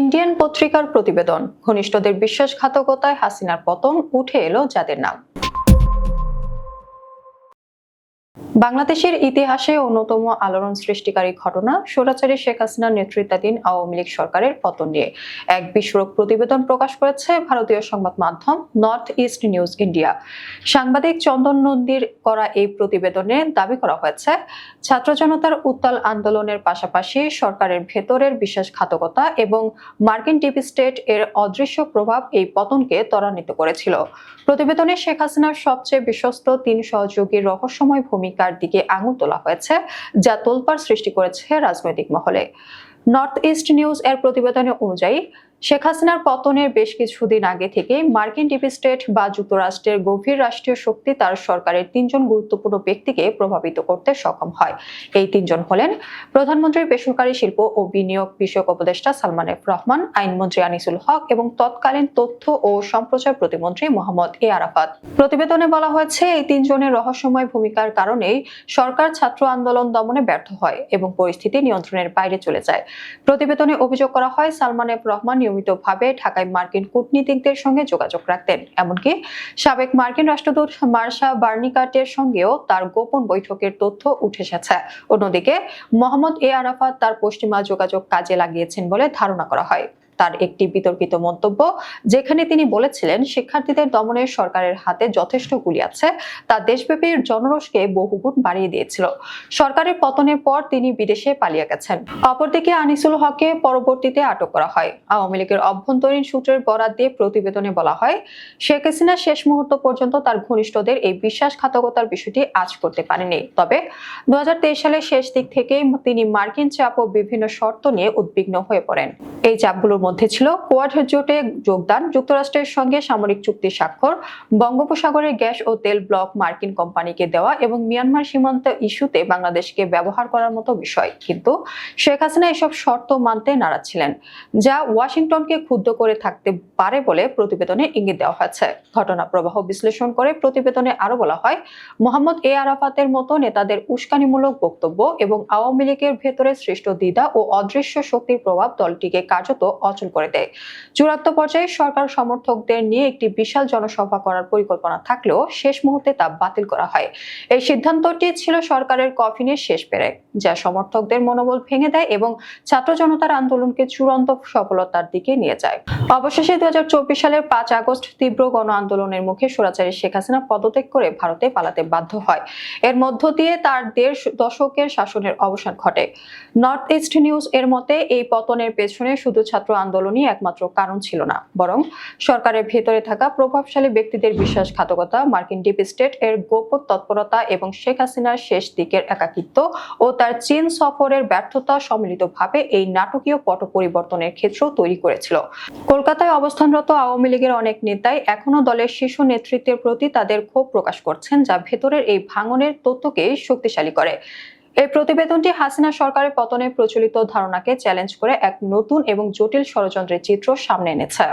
Indian পত্রিকার প্রতিবেদন। ঘনিষ্ঠদের বিশ্বাসঘাতকতায় হাসিনার পতন উঠে এলো যাদের নাম। বাংলাদেশের ইতিহাসে অন্যতম আলোড়ন সৃষ্টিকারী ঘটনা স্বৈরাচারী শেখ হাসিনার নেতৃত্বাধীন আওয়ামী লীগ সরকারের পতন নিয়ে। এক বিস্ফোরক প্রতিবেদন প্রকাশ করেছে ভারতীয় সংবাদ মাধ্যম নর্থ ইস্ট নিউজ ইন্ডিয়া। সাংবাদিক চন্দন নন্দীর করা এই প্রতিবেদনে দাবি করা হয়েছে, ছাত্র জনতার উত্তাল আন্দোলনের পাশাপাশি সরকারের ভেতরের বিশ্বাসঘাতকতা এবং মার্কিন ডিপ স্টেট এর অদৃশ্য প্রভাব এই পতনকে ত্বরান্বিত করেছিল। প্রতিবেদনে শেখ হাসিনার সবচেয়ে বিশ্বস্ত তিন সহযোগীর রহস্যময় ভূমিকার দিকে আঙুল তোলা হয়েছে, যা তোলপাড় সৃষ্টি করেছে রাজনৈতিক মহলে। নর্থ ইস্ট নিউজ এর প্রতিবেদনে অনুযায়ী শেখ হাসিনার পতনের বেশ কিছুদিন আগে থেকে মার্কিন ডিপ স্টেট বা যুক্তরাষ্ট্রের গভীর রাষ্ট্রীয় শক্তি তার সরকারের তিনজন গুরুত্বপূর্ণ ব্যক্তিকে প্রভাবিত করতে সক্ষম হয়। এই তিনজন হলেন প্রধানমন্ত্রীর বেসরকারি শিল্প ও বিনিয়োগ বিষয়ক উপদেষ্টা সালমান এফ রহমান, আইনমন্ত্রী আনিসুল হক এবং তৎকালীন তথ্য ও সম্প্রচার প্রতিমন্ত্রী মোহাম্মদ এ আরাফাত। প্রতিবেদনে বলা হয়েছে, এই তিনজনের রহস্যময় ভূমিকার কারণেই সরকার ছাত্র আন্দোলন দমনে ব্যর্থ হয় এবং পরিস্থিতি নিয়ন্ত্রণের বাইরে চলে যায়। প্রতিবেদনে অভিযোগ করা হয়, সালমান এফ রহমান নিয়মিতভাবে ঢাকায় মার্কিন কূটনীতিকদের সঙ্গে যোগাযোগ রাখতেন। এমনকি সাবেক মার্কিন রাষ্ট্রদূত মার্শা বার্নিকাটের সঙ্গেও তার গোপন বৈঠকের তথ্য উঠে এসেছে। অন্যদিকে মোহাম্মদ এ আরাফাত তার পশ্চিমা যোগাযোগ কাজে লাগিয়েছেন বলে ধারণা করা হয়। তার একটি বিতর্কিত মন্তব্য, যেখানে তিনি বলেছিলেন, শিক্ষার্থীদের দমনে সরকারের হাতে যথেষ্ট গুলি আছে। তা দেশব্যাপী জনরোষকে বহুগুণ বাড়িয়ে দিয়েছিল। সরকারের পতনের পর তিনি বিদেশে পালিয়ে গেছেন। অপরদিকে আনিসুল হককে পরবর্তীতে আটক করা হয়। আওয়ামী লীগের অভ্যন্তরীণ সূত্রের বরাদ দিয়ে প্রতিবেদনে বলা হয়, শেখ হাসিনা শেষ মুহূর্ত পর্যন্ত তার ঘনিষ্ঠদের এই বিশ্বাসঘাতকতার বিষয়টি আজ করতে পারেনি তবে দু হাজার তেইশ সালের শেষ দিক থেকেই তিনি মার্কিন চাপ ও বিভিন্ন শর্ত নিয়ে উদ্বিগ্ন হয়ে পড়েন। এই চাপগুলোর মধ্যে ছিল কোয়াড জোটে যোগদান, যুক্তরাষ্ট্রের সঙ্গে সামরিক চুক্তি স্বাক্ষর বঙ্গোপসাগরের গ্যাস ও তেল ব্লক মার্কিন কোম্পানিকে দেওয়া এবং মিয়ানমার সীমান্ত ইস্যুতে বাংলাদেশকে ব্যবহার করার মতো বিষয়। কিন্তু শেখ হাসিনা এসব শর্ত মানতে নারাজ ছিলেন, যা ওয়াশিংটনকে ক্ষুব্ধ করে থাকতে পারে বলে প্রতিবেদনে ইঙ্গিত দেওয়া হয়েছে। ঘটনা প্রবাহ বিশ্লেষণ করে প্রতিবেদনে আরও বলা হয়, মোহাম্মদ এ আরাফাতের মতো নেতাদের উস্কানিমূলক বক্তব্য এবং আওয়ামী লীগের ভেতরে সৃষ্ট দ্বিধা ও অদৃশ্য শক্তির প্রভাব দলটিকে কার্যত অচল করে দেয়। চূড়ান্ত পর্যায়ে সরকার সমর্থকদের নিয়ে একটি বিশাল জনসভা করার পরিকল্পনা থাকলেও শেষ মুহূর্তে তা বাতিল করা হয়। এই সিদ্ধান্তটি ছিল সরকারের কফিনের শেষ পেরেক যা সমর্থকদের মনোবল ভেঙে দেয় এবং ছাত্র জনতার আন্দোলনকে চূড়ান্ত সফলতার দিকে নিয়ে যায়। অবশেষে দু সালের পাঁচ আগস্ট তীব্র গণ আন্দোলনের মুখে সরাচারী শেখ হাসিনা পদত্যাগ করে ভারতে পালাতে বাধ্য হয়। এর মধ্য দিয়ে তার দেড় দশকের শাসনের অবসান ঘটে। নর্থ ইস্ট নিউজ এর মতে, এই পতনের পেছনে শুধু ছাত্র আন্দোলনই একমাত্র কারণ ছিল না, বরং সরকারের ভেতরে থাকা প্রভাবশালী ব্যক্তিদের বিশ্বাসঘাতকতা, মার্কিন ডিপ স্টেট এর গোপন তৎপরতা এবং শেখ হাসিনার শেষ দিকের একাকিত্ব ও তার চীন সফরের ব্যর্থতা সম্মিলিতভাবে এই নাটকীয় পট পরিবর্তনের ক্ষেত্র তৈরি করেছিল। কলকাতায় অবস্থানরত আওয়ামী লীগের অনেক নেতাই এখনও দলের শীর্ষ নেতৃত্বের প্রতি তাদের ক্ষোভ প্রকাশ করছেন, যা ভেতরের এই ভাঙনের তথ্যকে শক্তিশালী করে। এই প্রতিবেদনটি হাসিনা সরকারের পতনে প্রচলিত ধারণাকে চ্যালেঞ্জ করে এক নতুন এবং জটিল ষড়যন্ত্রের চিত্র সামনে এনেছে।